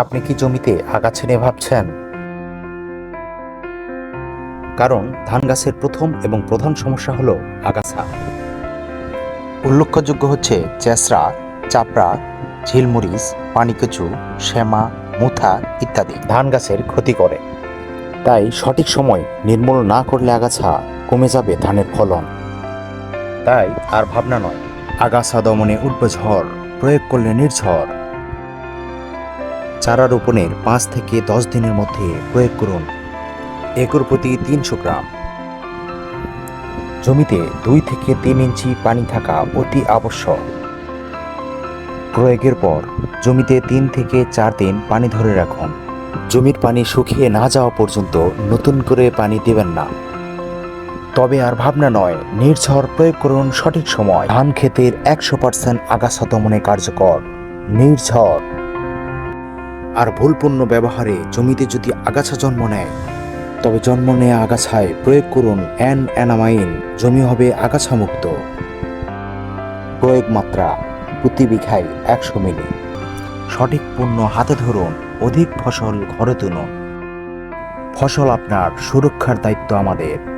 আপনি কি জমিতে আগাছা নিয়ে ভাবছেন? কারণ ধান গাছের প্রথম এবং প্রধান সমস্যা হলো আগাছা। উল্লেখযোগ্য হচ্ছে চেসরা চাপড়া, ঝিলমরিচ, পানিকচু, শ্যামা, মুথা ইত্যাদি। ধান গাছের ক্ষতি করে। তাই সঠিক সময় নির্মূল না করলে আগাছা কমে যাবে ধানের ফলন। তাই আর ভাবনা নয়। আগাছা দমনে উঠবে ঝড় প্রয়োগ করলে নির্ঝর। চারা রোপণের পাঁচ থেকে দশ দিনের মধ্যে প্রয়োগ করুন। একর প্রতি তিনশো গ্রাম। জমিতে দুই থেকে তিন ইঞ্চি পানি থাকা অতি আবশ্যক। প্রয়োগের পর জমিতে তিন থেকে চার দিন পানি ধরে রাখুন। জমির পানি শুকিয়ে না যাওয়া পর্যন্ত নতুন করে পানি দেবেন না। তবে আর ভাবনা নয়, নির্ঝর প্রয়োগ করুন সঠিক সময়। ধান ক্ষেতের একশো পার্সেন্ট আগাছা দমনে কার্যকর। নির্ঝর। আর ভুলপূর্ণ ব্যবহারে জমিতে যদি আগাছা জন্ম নেয়, তবে জন্ম নেয়া আগাছায় প্রয়োগ করুন অ্যান অ্যানামাইন, জমি হবে আগাছা মুক্ত প্রয়োগ মাত্রা প্রতি বিঘায় একশো মিলি। সঠিক পণ্য হাতে ধরুন, অধিক ফসল ঘরে তুলুন। ফসল আপনার সুরক্ষার দায়িত্ব আমাদের।